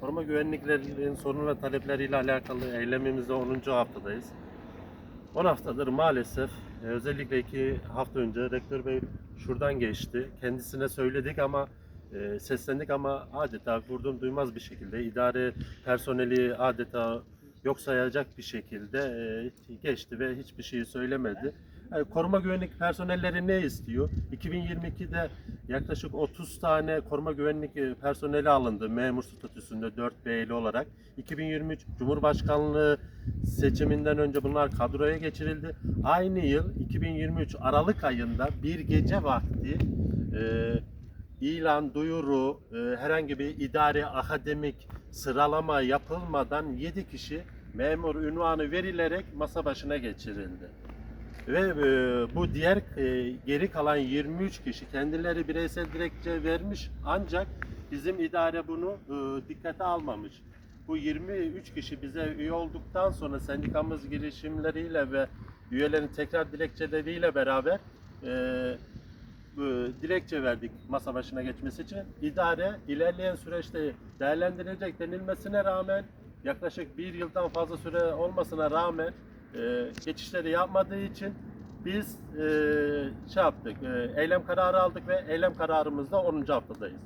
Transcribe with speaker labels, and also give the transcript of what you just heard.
Speaker 1: Koruma güvenliklerinin sorun ve talepleriyle alakalı eylemimizde 10. haftadayız. 10 haftadır maalesef e, özellikle iki hafta önce rektör bey şuradan geçti. Kendisine söyledik ama e, seslendik ama adeta vurdum duymaz bir şekilde idare personeli adeta yok sayacak bir şekilde e, geçti ve hiçbir şeyi söylemedi. Koruma güvenlik personelleri ne istiyor? 2022'de yaklaşık 30 tane koruma güvenlik e, personeli alındı memur statüsünde 4 B'li olarak. 2023 Cumhurbaşkanlığı seçiminden önce bunlar kadroya geçirildi. Aynı yıl 2023 Aralık ayında bir gece vakti e, ilan, duyuru, e, herhangi bir idari, akademik sıralama yapılmadan 7 kişi memur ünvanı verilerek masa başına geçirildi. Ve e, bu diğer e, geri kalan 23 kişi kendileri bireysel dilekçe vermiş ancak bizim idare bunu e, dikkate almamış. Bu 23 kişi bize üye olduktan sonra sendikamız girişimleriyle ve üyelerin tekrar dilekçeleriyle beraber e, dilekçe verdik masa başına geçmesi için. İdare ilerleyen süreçte değerlendirilecek denilmesine rağmen yaklaşık bir yıldan fazla süre olmasına rağmen e, geçişleri yapmadığı için biz e, şey yaptık, e, eylem kararı aldık ve eylem kararımızda 10. haftadayız.